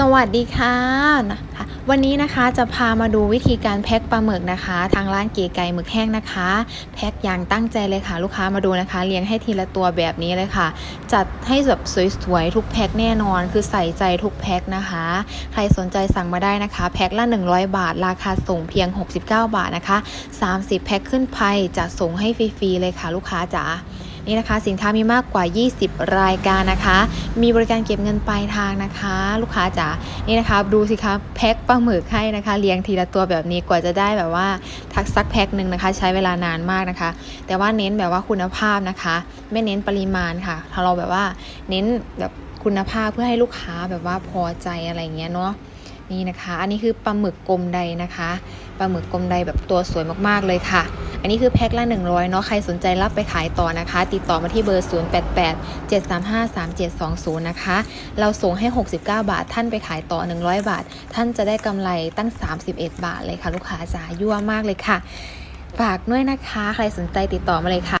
สวัสดีค่ะนะคะวันนี้นะคะจะพามาดูวิธีการแพ็คปลาหมึกนะคะ ทางร้านเก๋ไก่หมึกแห้งนะคะ แพ็คอย่างตั้งใจเลยค่ะ ลูกค้ามาดูนะคะเลี้ยงให้ทีละตัวแบบนี้เลยค่ะ จัดให้แบบสวยๆทุกแพ็คแน่นอน คือใส่ใจทุกแพ็คนะคะ ใครสนใจสั่งมาได้นะคะ แพ็คละ 100 บาท ราคาส่งเพียง 69 บาทนะคะ 30 แพ็คขึ้นไปจะส่งให้ฟรีๆเลยค่ะ ลูกค้าจ๋า นี่นะคะ สินค้ามีมากกว่า 20 รายการนะคะ มีบริการเก็บเงินปลายทางนะคะ ลูกค้าจ๋านี่นะคะ ดูสิคะแพ็คปลาหมึกให้นะคะ เลี้ยงทีละตัวแบบนี้กว่าจะได้แบบว่าทักซักแพ็คหนึ่งนะคะ ใช้เวลานานมากนะคะ แต่ว่าเน้นแบบว่าคุณภาพนะคะ ไม่เน้นปริมาณค่ะถ้าเราแบบว่าเน้นแบบคุณภาพเพื่อให้ลูกค้าแบบว่าพอใจอะไรเงี้ยเนาะนี่นะคะ อันนี้คือปลาหมึกกลมใดนะคะปลาหมึกกลมใดแบบตัวสวยมากๆเลยค่ะ อันนี้คือแพ็คละ 100 เนาะใครสนใจรับไปขายต่อนะคะ ติดต่อมาที่เบอร์ 088 735 3720 นะคะ เราส่งให้ 69 บาท ท่านไปขายต่อ 100 บาท ท่านจะได้กำไรตั้ง 31 บาทเลยค่ะ ลูกค้าจ๋ายั่วมากเลยค่ะ ฝากด้วยนะคะ ใครสนใจติดต่อมาเลยค่ะ